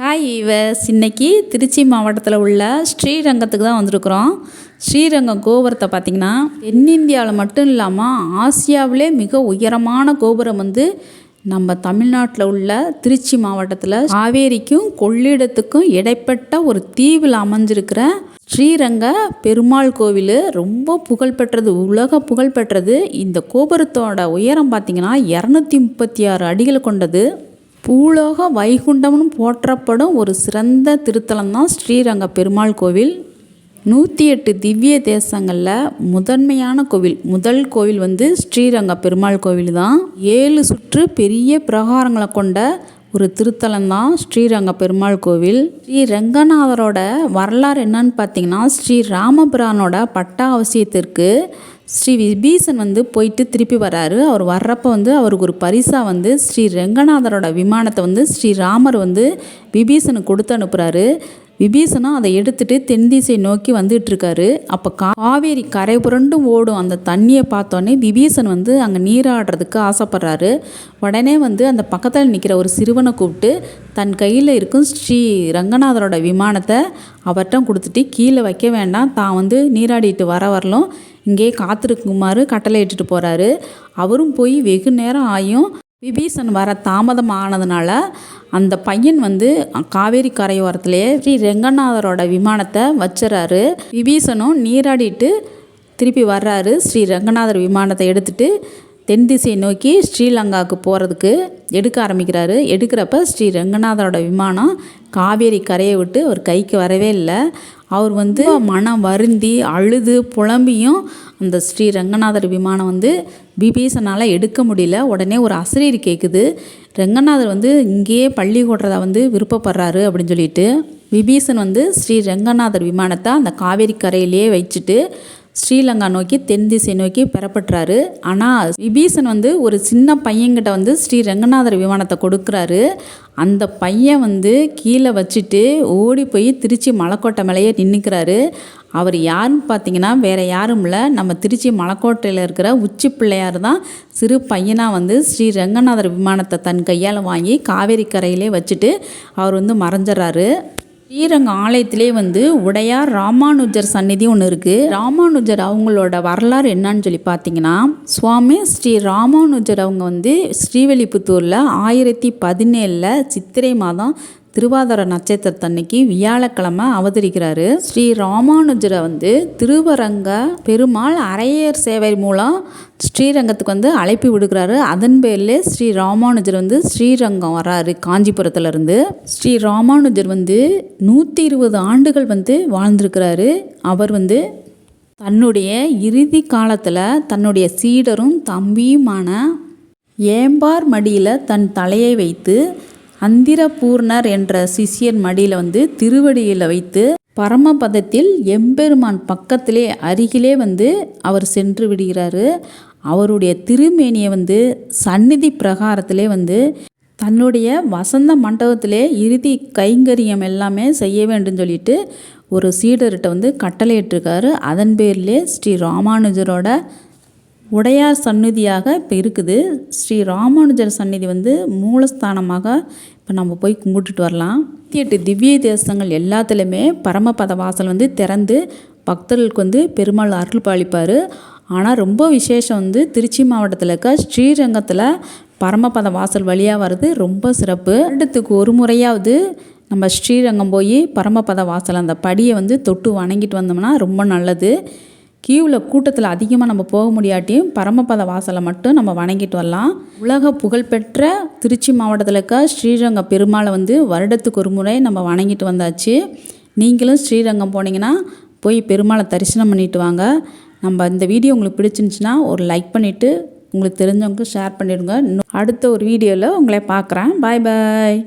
Hi இவஸ் இன்னைக்கு திருச்சி மாவட்டத்தில் உள்ள ஸ்ரீரங்கத்துக்கு தான் வந்திருக்கிறோம். ஸ்ரீரங்கம் கோபுரத்தை பார்த்திங்கன்னா தென்னிந்தியாவில் மட்டும் இல்லாமல் ஆசியாவிலே மிக உயரமான கோபுரம் வந்து நம்ம தமிழ்நாட்டில் உள்ள திருச்சி மாவட்டத்தில் காவேரிக்கும் கொள்ளிடத்துக்கும் இடைப்பட்ட ஒரு தீவில் அமைஞ்சிருக்கிற ஸ்ரீரங்க பெருமாள் கோவில் ரொம்ப புகழ்பெற்றது உலக புகழ்பெற்றது இந்த கோபுரத்தோட உயரம் பார்த்திங்கன்னா இரநூத்தி முப்பத்தி ஆறு அடிகள் கொண்டது. பூலோக வைகுண்டம்னு போற்றப்படும் ஒரு சிறந்த திருத்தலம் தான் ஸ்ரீரங்க பெருமாள் கோவில். நூற்றி எட்டு திவ்ய தேசங்களில் முதன்மையான கோவில். முதல் கோவில் வந்து ஸ்ரீரங்க பெருமாள் கோவில் தான் ஏழு சுற்று பெரிய பிரகாரங்களை கொண்ட ஒரு திருத்தலம் தான் ஸ்ரீரங்க பெருமாள் கோவில். ஸ்ரீ ரங்கநாதரோட வரலாறு என்னன்னு பார்த்தீங்கன்னா ஸ்ரீ ராமபிரானோட பட்டாவசியத்திற்கு ஸ்ரீ விபீஷன் வந்து போயிட்டு திருப்பி வராரு. அவர் வர்றப்போ வந்து அவருக்கு ஒரு பரிசாக வந்து ஸ்ரீ ரங்கநாதரோட விமானத்தை வந்து ஸ்ரீ ராமர் வந்து விபீஷனுக்கு கொடுத்து அனுப்புகிறாரு விபீஷனும் அதை எடுத்துட்டு தென்திசை நோக்கி நோக்கி வந்துட்டுருக்காரு அப்போ காவேரி கரை புரண்டும் ஓடும் அந்த தண்ணியை பார்த்தோன்னே விபீஷன் வந்து அங்கே நீராடுறதுக்கு ஆசைப்படுறாரு. உடனே வந்து அந்த பக்கத்தில் நிற்கிற ஒரு சிறுவனை கூப்பிட்டு தன் கையில் இருக்கும் ஸ்ரீ ரங்கநாதரோட விமானத்தை அவர்கிட்ட கொடுத்துட்டு கீழே வைக்க வேண்டாம். தான் வந்து நீராடிட்டு வர வரலும் இங்கேயே காத்திருக்குமாறு கட்டளை இட்டுட்டு போகிறாரு அவரும் போய் வெகு நேரம் ஆயும் விபீஷன் வர தாமதம் ஆனதுனால அந்த பையன் வந்து காவேரி கரையோரத்துலேயே ஸ்ரீ ரெங்கநாதரோட விமானத்தை வச்சுறாரு. விபீஷனும் நீராடிட்டு திருப்பி வர்றாரு. ஸ்ரீ ரங்கநாதர் விமானத்தை எடுத்துகிட்டு தென் திசையை நோக்கி ஸ்ரீலங்காவுக்கு போகிறதுக்கு எடுக்க ஆரம்பிக்கிறாரு. எடுக்கிறப்ப ஸ்ரீ ரங்கநாதரோட விமானம் காவேரி கரையை விட்டு அவர் கைக்கு வரவே இல்லை. அவர் வந்து மனம் வருந்தி அழுது புலம்பியும் அந்த ஸ்ரீ ரங்கநாதர் விமானம் வந்து விபீஷனால் எடுக்க முடியல. உடனே ஒரு அசிரியர் கேட்குது ரங்கநாதர் வந்து இங்கேயே பள்ளி கொட்டுறதா வந்து விருப்பப்படுறாரு அப்படின்னு சொல்லிட்டு விபீஷன் வந்து ஸ்ரீ ரங்கநாதர் விமானத்தை அந்த காவேரி கரையிலேயே வச்சுட்டு ஸ்ரீலங்கா நோக்கி தென் திசை நோக்கி பெறப்பட்டுறாரு ஆனால் விபீஷன் வந்து ஒரு சின்ன பையன்கிட்ட வந்து ஸ்ரீ ரங்கநாதர் விமானத்தை கொடுக்குறாரு. அந்த பையன் வந்து கீழே வச்சுட்டு ஓடி போய் திருச்சி மலைக்கோட்டை மேலேயே நின்றுக்கிறாரு அவர் யாருன்னு பார்த்தீங்கன்னா வேறு யாரும் இல்லை. நம்ம திருச்சி மலைக்கோட்டையில் இருக்கிற உச்சி பிள்ளையார் தான் சிறு பையனாக வந்து ஸ்ரீ ரங்கநாதர் விமானத்தை தன் கையால் வாங்கி காவேரி கரையிலே வச்சுட்டு அவர் வந்து மறைஞ்சிட்றாரு. ஸ்ரீரங்கம் ஆலயத்திலே வந்து உடையார் ராமானுஜர் சந்நிதி ஒன்று இருக்குது ராமானுஜர் அவங்களோட வரலாறு என்னன்னு சொல்லி பார்த்தீங்கன்னா சுவாமி ஸ்ரீ ராமானுஜர் அவங்க வந்து ஸ்ரீவெளிபுத்தூரில் ஆயிரத்தி பதினேழில் சித்திரை மாதம் திருவாதிர நட்சத்திரத்தன்னைக்கு வியாழக்கிழமை அவதரிக்கிறாரு. ஸ்ரீ ராமானுஜரை வந்து திருவரங்க பெருமாள் அரையர் சேவை மூலம் ஸ்ரீரங்கத்துக்கு வந்து அழைப்பு விடுக்கிறாரு. அதன் பேரில் ஸ்ரீ ராமானுஜர் வந்து ஸ்ரீரங்கம் வராரு காஞ்சிபுரத்துலேருந்து. ஸ்ரீ ராமானுஜர் வந்து நூற்றி இருபது ஆண்டுகள் வந்து வாழ்ந்திருக்கிறாரு. அவர் வந்து தன்னுடைய இறுதி காலத்தில் தன்னுடைய சீடரும் தம்பியுமான ஏம்பார் மடியில் தன் தலையை வைத்து அந்திரபூர்ணர் என்ற சிஷியன் மடியில் வந்து திருவடியில் வைத்து பரமபதத்தில் எம்பெருமான் பக்கத்திலே அருகிலே வந்து அவர் சென்று விடுகிறாரு. அவருடைய திருமேனியை வந்து சந்நிதி பிரகாரத்திலே வந்து தன்னுடைய வசந்த மண்டபத்திலே இறுதி கைங்கரியம் எல்லாமே செய்ய வேண்டும் சொல்லிட்டு ஒரு சீடர்கிட்ட வந்து கட்டளையிட்டிருக்காரு. அதன் பேர்லே ஸ்ரீ ராமானுஜரோட உடையார் சந்நிதியாக இப்போ இருக்குது. ஸ்ரீ ராமானுஜர் சந்நிதி வந்து மூலஸ்தானமாக இப்போ நம்ம போய் கும்பிட்டுட்டு வரலாம். எட்டு திவ்ய தேசங்கள் எல்லாத்துலேயுமே பரமபத வாசல் வந்து திறந்து பக்தர்களுக்கு வந்து பெருமாள் அருள் பாலிப்பார். ஆனால் ரொம்ப விசேஷம் வந்து திருச்சி மாவட்டத்தில் இருக்க ஸ்ரீரங்கத்தில் பரமபத வாசல் வழியாக வர்றது ரொம்ப சிறப்பு. வருடத்துக்கு ஒரு முறையாவது நம்ம ஸ்ரீரங்கம் போய் பரமபத வாசல் அந்த படியை வந்து தொட்டு வணங்கிட்டு வந்தோம்னா ரொம்ப நல்லது. கியூவில் கூட்டத்தில் அதிகமாக நம்ம போக முடியாட்டியும் பரமபத வாசலை மட்டும் நம்ம வணங்கிட்டு வரலாம். உலக புகழ்பெற்ற திருச்சி மாவட்டத்தில் இருக்க ஸ்ரீரங்க பெருமாளை வந்து வருடத்துக்கு ஒரு முறை நம்ம வணங்கிட்டு வந்தாச்சு. நீங்களும் ஸ்ரீரங்கம் போனீங்கன்னா போய் பெருமாளை தரிசனம் பண்ணிட்டு வாங்க. நம்ம இந்த வீடியோ உங்களுக்கு பிடிச்சிருந்துச்சின்னா ஒரு லைக் பண்ணிவிட்டு உங்களுக்கு தெரிஞ்சவங்க ஷேர் பண்ணிவிடுங்க அடுத்த ஒரு வீடியோவில் உங்களை பார்க்குறேன். பாய் பாய்